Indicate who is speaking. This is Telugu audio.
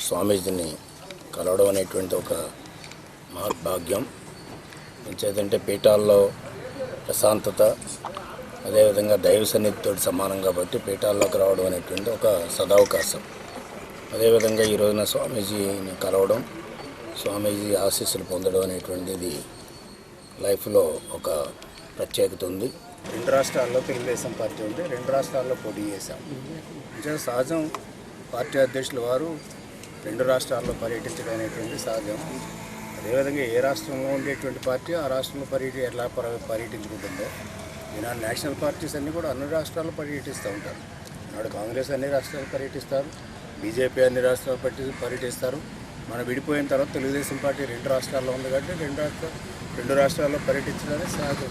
Speaker 1: స్వామీజీని కలవడం అనేటువంటి ఒక మహద్భాగ్యం. చేతంటే పీఠాల్లో ప్రశాంతత అదేవిధంగా దైవ సన్నిధితో సమానం కాబట్టి పీఠాల్లోకి రావడం అనేటువంటి ఒక సదావకాశం. అదేవిధంగా ఈ రోజున స్వామీజీని కలవడం స్వామీజీ ఆశీస్సులు పొందడం అనేటువంటిది లైఫ్లో ఒక ప్రత్యేకత ఉంది.
Speaker 2: రెండు రాష్ట్రాల్లో తెలుగుదేశం పార్టీ ఉంది రెండు రాష్ట్రాల్లో పోటీ చేశాం. నిజంగా సహజం. పార్టీ అధ్యక్షుల వారు రెండు రాష్ట్రాల్లో పర్యటించడం అనేటువంటి సహజం. అదేవిధంగా ఏ రాష్ట్రంలో ఉండేటువంటి పార్టీ ఆ రాష్ట్రంలో పర్యటి ఎలా పర- పర్యటించుకుంటుందో. ఈనాడు నేషనల్ పార్టీస్ అన్నీ కూడా అన్ని రాష్ట్రాల్లో పర్యటిస్తూ ఉంటారు. నాడు కాంగ్రెస్ అన్ని రాష్ట్రాలు పర్యటిస్తారు. బీజేపీ అన్ని రాష్ట్రాలు పర్యటి పర్యటిస్తారు. మనం విడిపోయిన తర్వాత తెలుగుదేశం పార్టీ రెండు రాష్ట్రాల్లో ఉంది కాబట్టి రెండు రెండు రాష్ట్రాల్లో పర్యటించడానికి సాగు.